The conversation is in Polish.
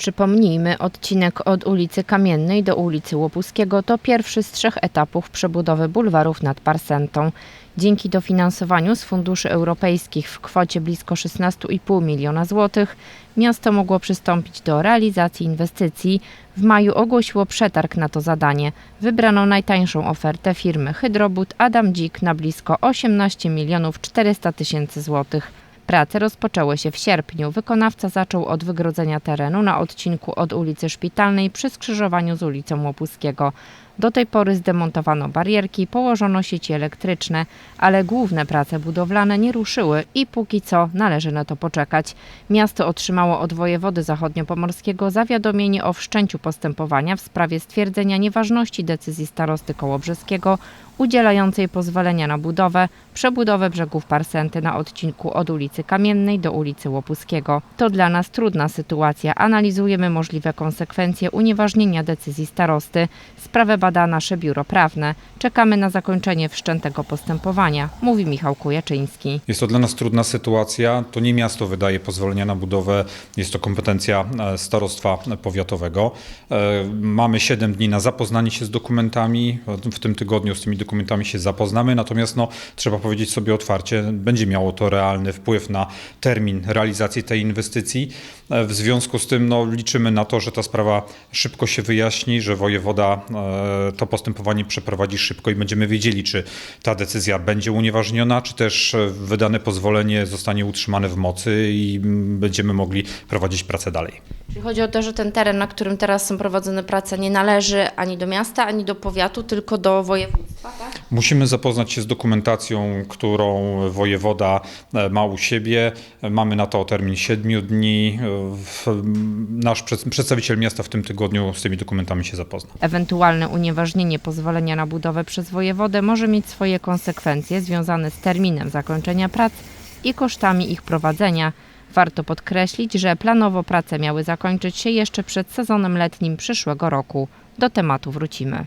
Przypomnijmy, odcinek od ulicy Kamiennej do ulicy Łopuskiego to pierwszy z trzech etapów przebudowy bulwarów nad Parsentą. Dzięki dofinansowaniu z funduszy europejskich w kwocie blisko 16,5 miliona złotych miasto mogło przystąpić do realizacji inwestycji. W maju ogłosiło przetarg na to zadanie. Wybrano najtańszą ofertę firmy Hydrobud Adam Dzik na blisko 18 milionów 400 tysięcy złotych. Prace rozpoczęły się w sierpniu. Wykonawca zaczął od wygrodzenia terenu na odcinku od ulicy Szpitalnej przy skrzyżowaniu z ulicą Łopuskiego. Do tej pory zdemontowano barierki, położono sieci elektryczne, ale główne prace budowlane nie ruszyły i póki co należy na to poczekać. Miasto otrzymało od wojewody zachodniopomorskiego zawiadomienie o wszczęciu postępowania w sprawie stwierdzenia nieważności decyzji starosty kołobrzeskiego udzielającej pozwolenia na budowę, przebudowę brzegów Parsenty na odcinku od ulicy Kamiennej do ulicy Łopuskiego. To dla nas trudna sytuacja. Analizujemy możliwe konsekwencje unieważnienia decyzji starosty. Sprawę nasze biuro prawne. Czekamy na zakończenie wszczętego postępowania, mówi Michał Kujaczyński. Jest to dla nas trudna sytuacja. To nie miasto wydaje pozwolenia na budowę, jest to kompetencja e, starostwa powiatowego. E, Mamy 7 dni na zapoznanie się z dokumentami. W tym tygodniu z tymi dokumentami się zapoznamy, natomiast no, trzeba powiedzieć sobie otwarcie, będzie miało to realny wpływ na termin realizacji tej inwestycji. E, W związku z tym no, liczymy na to, że ta sprawa szybko się wyjaśni, że wojewoda to postępowanie przeprowadzi szybko i będziemy wiedzieli, czy ta decyzja będzie unieważniona, czy też e, wydane pozwolenie zostanie utrzymane w mocy i mm, będziemy mogli prowadzić pracę dalej. Czyli chodzi o to, że ten teren, na którym teraz są prowadzone prace, nie należy ani do miasta, ani do powiatu, tylko do województwa? Musimy zapoznać się z dokumentacją, którą wojewoda e, ma u siebie. Mamy na to termin 7 dni. Nasz przed- przedstawiciel miasta w tym tygodniu z tymi dokumentami się zapozna. Ewentualne unieważnienie pozwolenia na budowę przez wojewodę może mieć swoje konsekwencje związane z terminem zakończenia prac i kosztami ich prowadzenia. Warto podkreślić, że planowo prace miały zakończyć się jeszcze przed sezonem letnim przyszłego roku. Do tematu wrócimy.